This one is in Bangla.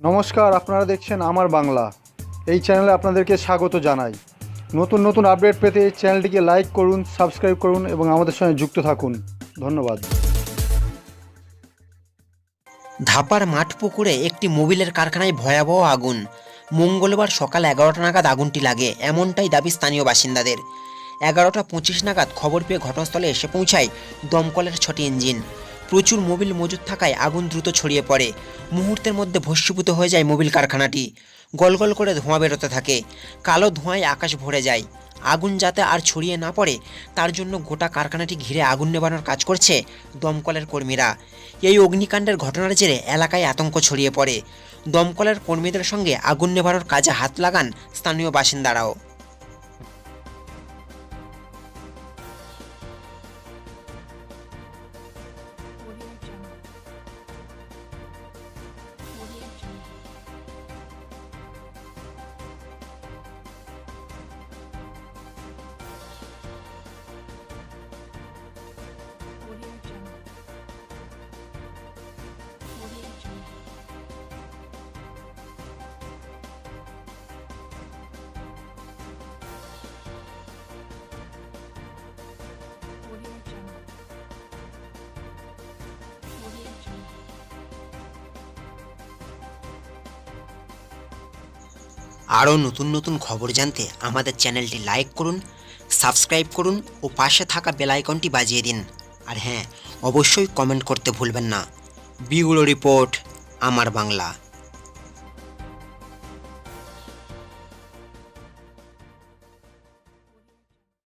নমস্কার, আপনারা দেখছেন আমার বাংলা। এই চ্যানেলে আপনাদেরকে স্বাগত জানাই। নতুন নতুন আপডেট পেতে এই চ্যানেলটিকে লাইক করুন, সাবস্ক্রাইব করুন এবং আমাদের সঙ্গে যুক্ত থাকুন। ধন্যবাদ। ধাপার মাঠ পুকুরে একটি মোবিলের কারখানায় ভয়াবহ আগুন। মঙ্গলবার সকাল এগারোটা নাগাদ আগুনটি লাগে, এমনটাই দাবি স্থানীয় বাসিন্দাদের। এগারোটা পঁচিশ নাগাদ খবর পেয়ে ঘটনাস্থলে এসে পৌঁছায় দমকলের ছটি ইঞ্জিন। প্রচুর মোবিল মজুদ থাকায় আগুন দ্রুত ছড়িয়ে পড়ে। মুহূর্তের মধ্যে ভস্মীভূত হয়ে যায় মোবিল কারখানাটি। গলগল করে ধোঁয়া বেরোতে থাকে। কালো ধোঁয়ায় আকাশ ভরে যায়। আগুন যাতে আর ছড়িয়ে না পড়ে, তার জন্য গোটা কারখানাটি ঘিরে আগুন নেবানোর কাজ করছে দমকলের কর্মীরা। এই অগ্নিকাণ্ডের ঘটনার জেরে এলাকায় আতঙ্ক ছড়িয়ে পড়ে। দমকলের কর্মীদের সঙ্গে আগুন নেভানোর কাজে হাত লাগান স্থানীয় বাসিন্দারাও। আরও নতুন নতুন খবর জানতে আমাদের চ্যানেলটি লাইক করুন, সাবস্ক্রাইব করুন ও পাশে থাকা বেলাইকনটি বাজিয়ে দিন। আর হ্যাঁ অবশ্যই কমেন্ট করতে ভুলবেন না। বিগুলো রিপোর্ট, আমার বাংলা।